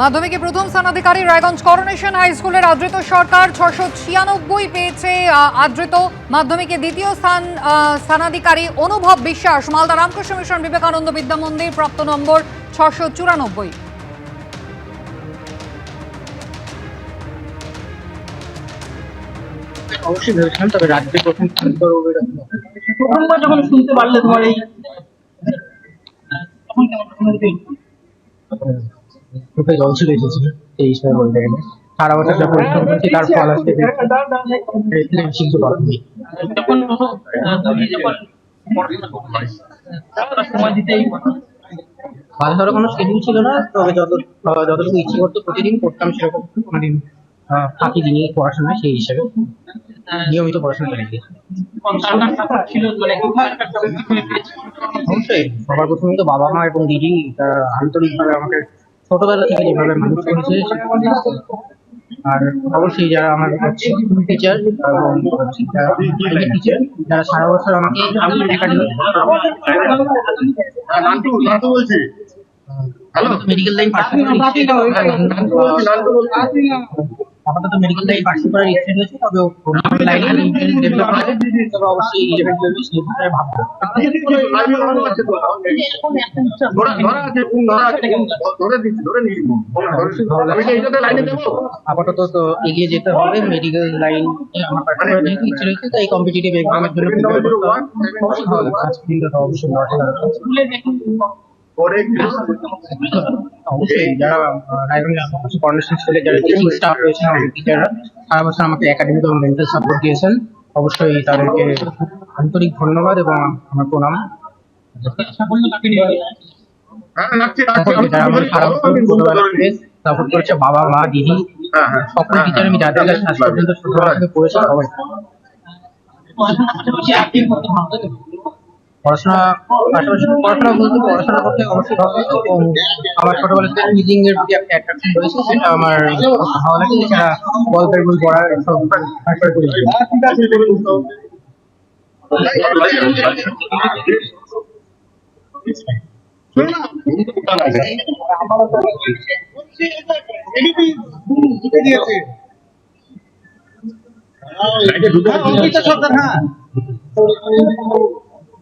মাধ্যমিকে প্রথম স্থানাধিকারী রায়গঞ্জ করোনেশন হাই স্কুলের আদৃত সরকার ছশো ছিয়ানব্বই পেয়েছে আহ, আদৃত মাধ্যমিকে দ্বিতীয় স্থান আহ, স্থানাধিকারী অনুভব বিশ্বাস। মালদা রামকৃষ্ণ মিশন বিবেকানন্দ বিদ্যা মন্দির প্রাপ্ত নম্বর ছশো চুরানব্বই। অবশ্যই ভেবেছিলাম তবে রাজ্যে প্রথম স্থান করব প্রথমবার যখন শুনতে পারলে তোমার এই তখন কেমন অনুভূতি জল ছিল এসেছিল এই বলতে গেলে সারা বছর যা পরিশ্রম করছি তার ফল আসতে ধরা কোনো শিডিউল ছিল না তবে যত যতটুকু ইচ্ছে করতো প্রতিদিন করতাম সেরকম মানে ফাঁকি দিয়ে পড়াশোনা সেই হিসাবে নিয়মিত পড়াশোনা করে মানে। অবশ্যই সবার প্রথমে তো বাবা মা এবং দিদি তারা আন্তরিকভাবে আমাকে ছোটবেলা থেকে যেভাবে মানুষ করেছে আর অবশ্যই যারা আমার টিচার এবং টিচার যারা সারা বছর আমাকে হ্যালো? মেডিকেল লাইন ইচ্ছে আপাতত মেডিকেল লাইন পার্সু করার ইচ্ছে রয়েছে তবে অন্য লাইনে ইন্টারেস্ট ডেভেলপ করে তবে অবশ্যই ইলেভেন টুয়েলভে সেই ব্যাপারে ভাববো লাইভে লাগানো আছে তো ধরা ধরা আছে ফোন ধরা আছে ধরে দিচ্ছি ধরে নিয়ে আমি কি এইটাতে লাইনে দেবো আপাতত তো এগিয়ে যেতে হবে মেডিকেল লাইন আমার পার্টিকুলার যেহেতু ইচ্ছে রয়েছে তাই কম্পিটিটিভ এক্সামের জন্য অবশ্যই ভালো লাগবে। অবশ্যই সারা বছর আমাকে একাডেমিক এবং মেন্টাল সাপোর্ট দিয়েছেন। অবশ্যই তাদেরকে আন্তরিক ধন্যবাদ এবং আমার প্রণাম। হ্যাঁ সাপোর্ট করেছে বাবা মা দিদি হ্যাঁ হ্যাঁ সকল টিচার আমি যাদের কাছে আজ পর্যন্ত ছোটবেলা থেকে পড়েছি সবাই পড়াশোনা পড়াশোনা বলতে পড়াশোনা করতে অবশ্যই ভালো লাগে। আমার ছোটবেলা থেকে টিচিং এর একটা অ্যাট্রাকশন সেটা আমার ভালো লাগে। এছাড়া গল্পের বই পড়া এসব তারপরে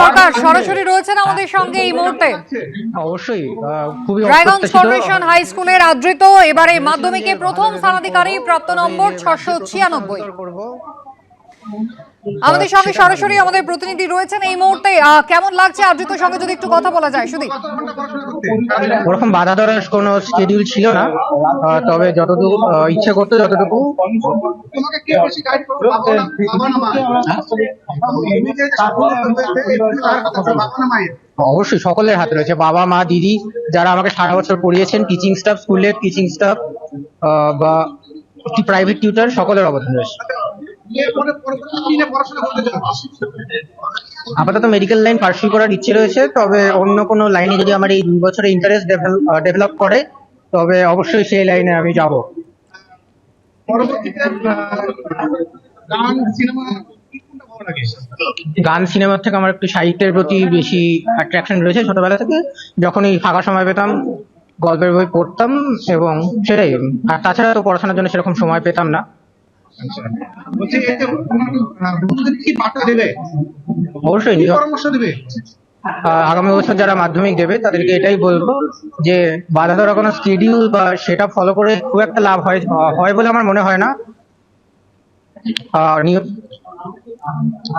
সরকার সরাসরি রয়েছেন আমাদের সঙ্গে এই মুহূর্তে। অবশ্যই খুবই রায়গঞ্জ অপ্রত্যাশিত। হাই স্কুলের আদৃত এবারে মাধ্যমিকে প্রথম স্থানাধিকারী প্রাপ্ত নম্বর ছশো ছিয়ানব্বই। আমাদের সঙ্গে সরাসরি আমাদের প্রতিনিধি রয়েছেন এই মুহূর্তে। আহ, কেমন লাগছে আদৃত সঙ্গে যদি একটু কথা বলা যায়? সুদীপ ওরকম বাধা ধরার কোনো শিডিউল ছিল না। তবে যতটুকু ইচ্ছে করতো যতটুকু। অবশ্যই সকলের হাতে রয়েছে। বাবা, মা, দিদি, যারা আমাকে সারা বছর পড়িয়েছেন টিচিং স্টাফ স্কুলের টিচিং স্টাফ বা প্রাইভেট টিউটার সকলের অবদান রয়েছে। আপাতত মেডিকেল লাইন পার্সু করার ইচ্ছে রয়েছে তবে অন্য কোনো লাইনে যদি আমার এই দুই বছরে ইন্টারেস্ট ডেভেলপ করে তবে অবশ্যই সেই লাইনে আমি যাব। গান সিনেমার থেকে আমার একটু সাহিত্যের প্রতি বেশি অ্যাট্রাকশন রয়েছে ছোটবেলা থেকে। যখনই ফাঁকা সময় পেতাম গল্পের বই পড়তাম এবং সেটাই। আর তাছাড়া তো পড়াশোনার জন্য সেরকম সময় পেতাম না। বলছি এই বন্ধুদের কি বার্তা দেবে? অবশ্যই পরামর্শ দেবে? আগামী বছর যারা মাধ্যমিক দেবে তাদেরকে এটাই বলব যে বাধা ধরা কোনো শিডিউল বা সেটা ফলো করে খুব একটা লাভ হয় হয় বলে আমার মনে হয় না।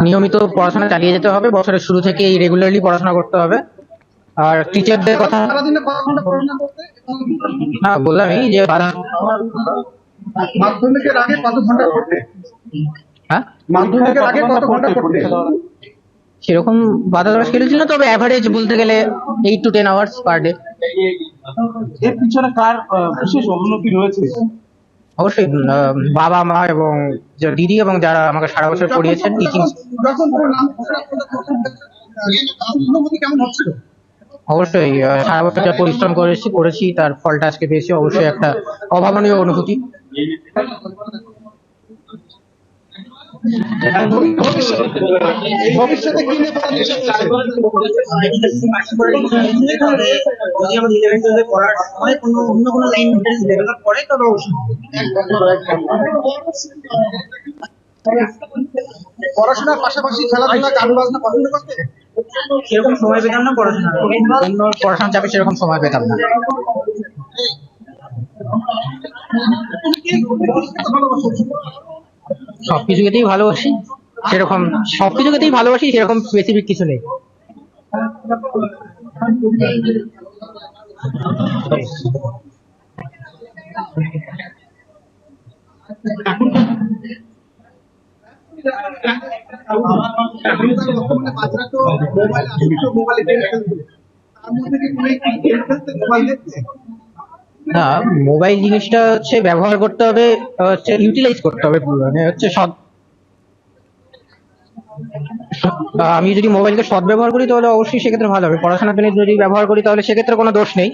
নিয়মিত পড়াশোনা চালিয়ে যেতে হবে বছরের শুরু থেকে রেগুলারলি পড়াশোনা করতে হবে। আর টিচারদের কথা না বললামই যে বাধা মাধ্যমিকের আগে কত ঘণ্টা পড়তে? হ্যাঁ? মাধ্যমিকের আগে কত ঘণ্টা পড়তে? সেরকম বাধা ধরা শিডিউল ছিল না, তবে অ্যাভারেজ বলতে গেলে eight to ten hours per day এর পিছনে কার বিশেষ অবনতি রয়েছে? অবশ্যই বাবা মা এবং যে দিদি এবং যারা আমাকে সারা বছর পড়িয়েছেন টিচিং অবশ্যই সারা বছর যা পরিশ্রম করেছি করেছি তার ফলটা আজকে পেয়েছি অবশ্যই একটা অভাবনীয় অনুভূতি। ভবিষ্যতে কি নিয়ে পড়ার ইচ্ছা রয়েছে? পড়াশোনার পাশাপাশি খেলাধুলা গান বাজনা পছন্দ করতে? সেরকম সময় পেতাম না পড়াশোনা পড়াশোনা চাপে সেরকম সময় পেতাম না। সবকিছু ক্ষেত্রেই ভালোবাসি। সেরকম সবকিছু ক্ষেত্রেই ভালোবাসি সেরকম স্পেসিফিক কিছু নেই। মোবাইল না মোবাইল জিনিসটা হচ্ছে ব্যবহার করতে হবে হচ্ছে ইউটিলাইজ করতে হবে মানে হচ্ছে সৎ আমি যদি মোবাইলকে সৎ ব্যবহার করি তাহলে অবশ্যই সেক্ষেত্রে ভালো হবে। পড়াশোনার জন্য যদি ব্যবহার করি তাহলে সেক্ষেত্রে কোনো দোষ নেই।